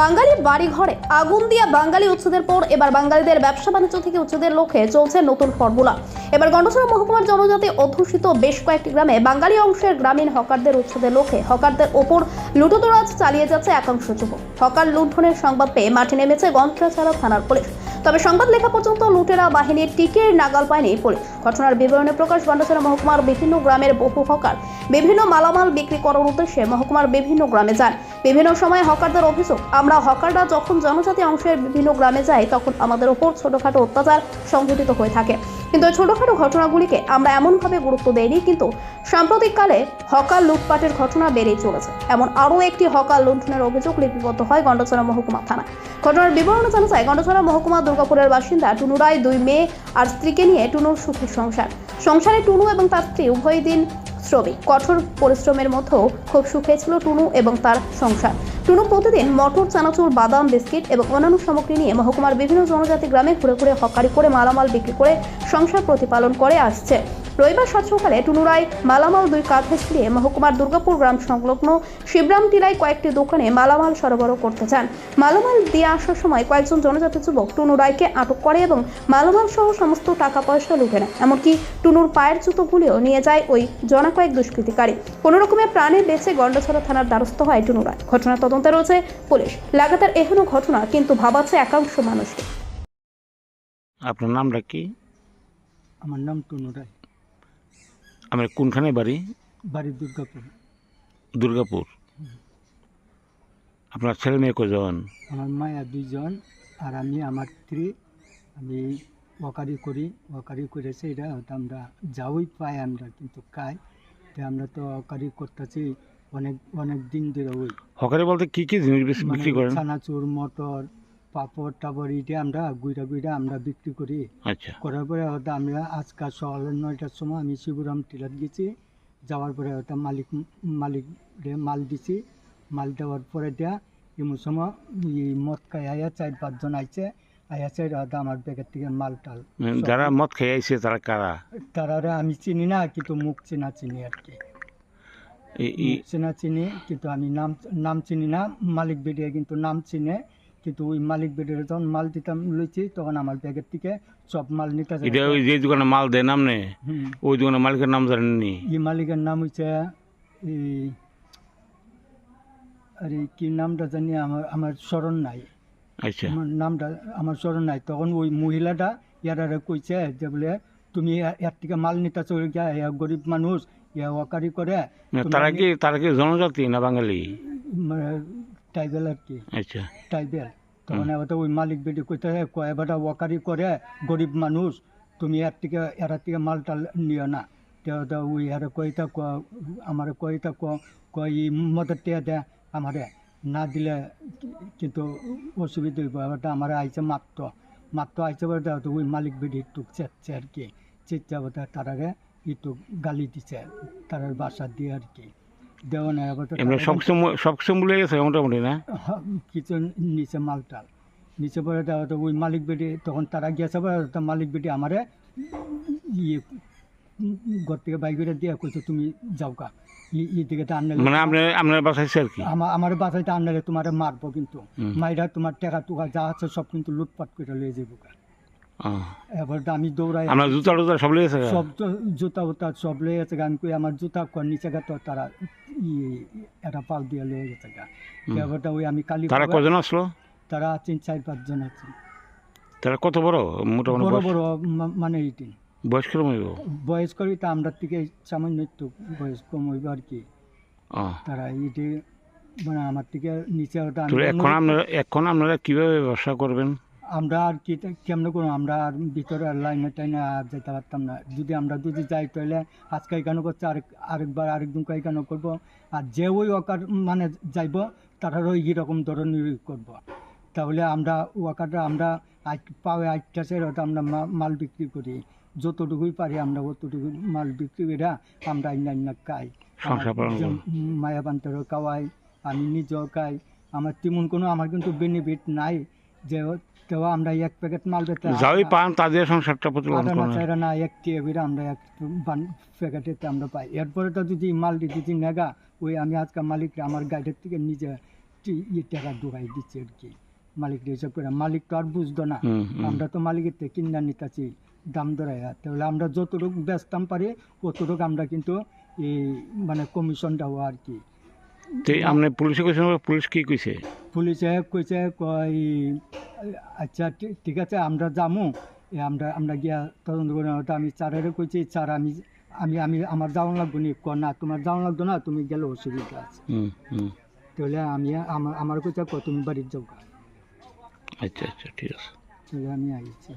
বাঙালি বাড়ি ঘরে আগুন দিয়া বাঙালি উচ্ছেদের পর এবার বাঙালিদের ব্যবসা বাণিজ্য থেকে উচ্ছেদের লক্ষ্যে চলছে নতুন ফর্মুলা। এবার গন্ডসরা মহকুমার জনজাতি অধ্যুষিত বেশ কয়েকটি গ্রামে বাঙালি অংশের গ্রামীণ হকারদের উচ্ছেদের লক্ষ্যে হকারদের ওপর লুটোতরাজ চালিয়ে যাচ্ছে একাংশ যুবক। হকার লুণ্ঠনের সংবাদ পেয়ে মাঠে নেমেছে গন্ত্রাছাড়া থানার পুলিশ। তবে সংবাদ লেখা পর্যন্ত লুটেরা বাহিনীর টিকের নাগাল পায়নি পুলিশ। ঘটনার বিবরণে প্রকাশ বান্ডাসের মহকুমার বিভিন্ন গ্রামের বহু হকার বিভিন্ন মালামাল বিক্রি করার উদ্দেশ্যে মহকুমার বিভিন্ন গ্রামে যান। বিভিন্ন সময় হকারদের অভিযোগ, আমরা হকাররা যখন জনজাতি অংশের বিভিন্ন গ্রামে যাই, তখন আমাদের ওপর ছোটখাটো অত্যাচার সংঘটিত হয়ে থাকে। কিন্তু এই ছোটখাটো ঘটনাগুলিকে আমরা এমনভাবে গুরুত্ব দেইনি, কিন্তু সাম্প্রতিককালে হকার লুটপাটের ঘটনা বেড়েই চলেছে। এমন আরও একটি হকার লুণ্ঠনের অভিযোগ লিপিবদ্ধ হয় গন্ডছড়া মহকুমা থানা ঘটনার বিবরণে জানা যায় গন্ডছড়া মহকুমা দুর্গাপুরের বাসিন্দা টুনু রায়, দুই মেয়ে আর স্ত্রীকে নিয়ে টুনুর সুখী সংসার। সংসারে টুনু এবং তার স্ত্রী উভয় দিন শ্রমিক। কঠোর পরিশ্রমের মধ্যেও খুব সুখে ছিল টুনু এবং তার সংসার। টুনু প্রতিদিন মটর, চানাচুর, বাদাম, বিস্কিট এবং অন্যান্য সামগ্রী নিয়ে মহকুমার বিভিন্ন জনজাতি গ্রামে ঘুরে ঘুরে হকারি করে মালামাল বিক্রি করে সংসার প্রতিপালন করে আসছে। রবিবার সকালে টুনুরায় মালামাল দুই কাঁধে ছিঁড়ে মহকুমার দুর্গাপুর গ্রাম সংলগ্ন শিবরাম টিলায় কয়েকটি দোকানে মালামাল সরবরাহ করতে চান। মালামাল দিয়ে আসার সময় কয়েকজন জনজাতি যুবক টুনু রায়কে আটক করে এবং মালামাল সহ সমস্ত টাকা পয়সা লুটে নেয়। এমনকি টুনুর পায়ের জুতোগুলিও নিয়ে যায় ওই জনা কয়েক দুষ্কৃতিকারী। কোনো রকমের প্রাণে বেঁচে গন্ডছড়া থানার দ্বারস্থ হয় টুনু রায় ঘটনা তদন্তে রয়েছে পুলিশ। লাগাতার এখনও ঘটনা কিন্তু ভাবাচ্ছে একাংশ মানুষকে। আপনার নামটা কি? আমার নাম টুনু রায় আমার কোনখানে বাড়ি? বাড়ি দুর্গাপুর। দুর্গাপুর। আপনার ছেলে মেয়ে কজন আমার মায়া দুইজন আর আমি আমার স্ত্রী। আমি ওকারি করি ওকারি করেছে এটা হয়তো আমরা যাওই পাই আমরা কিন্তু খাই। তো আমরা তো ওকারি করতেছি অনেক অনেক দিন ধরে ওই। হকারে বলতে কি কি জিনিস মানে বিক্রি করেন? চানাচুর মটর পাপড় টাপড় এটা আমরা গুইরা গুইরা আমরা বিক্রি করি। আচ্ছা। করার পরে হয়তো আমরা আজকাল সকাল নয়টার সময় আমি শিবরাম টিলার গেছি। যাওয়ার পরে হয়তো মালিক মালিক মাল দিছি। মাল দেওয়ার পরে দেয়া এমন সময় মদ খাই আয়া চার পাঁচজন আইছে। আয়া চাই হয়তো আমার ব্যাগের থেকে মাল টাল যারা মদ খাই আইছে তারা কারা? তারা আমি চিনি না কিন্তু মুখ চেনা চিনি আর কি। চেনা চিনি কিন্তু আমি নাম নাম চিনি না। মালিক বেডিয়ে কিন্তু নাম চিনে। কিন্তু ওই মালিক বেডিয়ে যখন মাল দিতাম লইছি তখন আমার ব্যাগের থেকে সব মাল নিতে এটা ওই যে দোকানে মাল দেয় নাম নে? ওই দোকানের মালিকের নাম জানেননি এই মালিকের নাম হচ্ছে আরে কি নামটা জানি আমার আমার স্মরণ নাই। আচ্ছা। আমার নামটা আমার স্মরণ নাই। তখন ওই মহিলাটা ইয়ারা কইছে যে বলে তুমি এর থেকে মাল নিতে চলে গিয়া গরিব মানুষ ইয়া ওয়াকারি করে তারা কি তারা কি জনজাতি না বাঙালি? টাইবেল আর কি। আচ্ছা। টাইবেল তখন এবার ওই মালিক বেটি কইতে এবার ওয়াকারি করে গরিব মানুষ তুমি এর থেকে এর থেকে মালটা নিও না। তো ওই আর কইতা ক আমার কইতা ক কই মদত টিয়া দে আমারে। না দিলে কিন্তু অসুবিধা হইব। এবারটা আমার আইছে মাত্র। মাত্র আইছে তো ওই মালিক বেটি একটু চেচ্ছে আর কি। চেচ্ছে বলতে তারারে একটু গালি দিছে তারার বাসা দিয়ে আর কি। দেওয়া না এবার তো এমনি সব সব গেছে মোটামুটি না? কিছু নিচে মালটাল। নিচে পরে দেওয়া তো ওই মালিক বেটি তখন তারা পরে তো মালিক বেটি আমারে ইয়ে ঘর থেকে বাইক করে দিয়ে কইছে তুমি যাও কা তো আনলে মানে আপনার আপনার বাসাইছে আর কি? আমার আমার বাসাইতে আনলে তোমারে মারবো কিন্তু। মাইরা তোমার টাকা টুকা যা আছে সব কিন্তু লুটপাট করে লয়ে যাব এবার আমি দৌড়াই জুতা টুতা সব জুতা উতা সব লয়ে গেছে গা। আমি কই আমার জুতা নিচে গা তো তারা একটা পাল দিয়ে লয়ে গেছে গা। ওই আমি কালি তারা কজন আসলো? তারা তিন চার পাঁচজন আছে তারা কত বড়? মোটামুটি বড় বড় মানে এইটি বয়স কিরম হইব? বয়স করি তা আমরা থেকে সামান্য একটু বয়স কম হইব আর কি। তারা এইটি মানে আমার থেকে নিচে এখন আপনারা এখন আপনারা কীভাবে ব্যবসা করবেন? আমরা আর কি কেমন করব? আমরা আর ভিতরে আর লাইনে টাইনে আর যেতে পারতাম না। যদি আমরা যদি যাই তাহলে আজকে কেন করছে আরেক আরেকবার আরেকদিন কেন করব। আর যে ওই ওয়াকার মানে যাইব তারারও রকম ধরনের করব। তাহলে আমরা ওয়াকারটা আমরা আজ পাওয়া আটটা সে আমরা মাল বিক্রি করি। যতটুকুই পারি আমরা অতটুকু মাল বিক্রি করে আমরা অন্যান্য খাই। সংসার পালন করেন। মায়া বান্তারও খাওয়াই আমি নিজেও খাই। আমার তেমন কোনো আমার কিন্তু বেনিফিট নাই। যে তেও আমরা এক প্যাকেট মাল বেচতে যাই পান তাদের সংসারটা প্রতিপালন করেন। চাইরা না এক টিএবির আমরা এক প্যাকেটেতে আমরা পাই। এরপরে তো যদি মাল যদি নেগা ওই আমি আজকে মালিক আমার গাইডের থেকে নিজে টি- ই টাকা ঢুকাই দিচ্ছে আর কি। মালিক হিসাব করে। মালিক তো আর বুঝতো না। আমরা তো মালিকের থেকে কিনা নিতেছি দাম ধরাইয়া। তাহলে আমরা যতটুকু বেচতাম পারি অতটুকু আমরা কিন্তু এই মানে কমিশন দেওয়া আর কি। তো আপনি পুলিশে কৈছেন পুলিশ কি কইছে? পুলিশে কইছে কয় আচ্ছা ঠিক আছে আমরা যামু। এ আমরা আমরা গিয়া তদন্ত করে আমি চারের কইছি চার আমি আমি আমি আমার যাওয়া লাগবো নি। ক না তোমার যাওয়া লাগতো না তুমি গেলে অসুবিধা আছে। তাহলে আমি আমার আমার কইছে ক তুমি বাড়ির যাও আচ্ছা আচ্ছা ঠিক আছে। তাহলে আমি আইছি।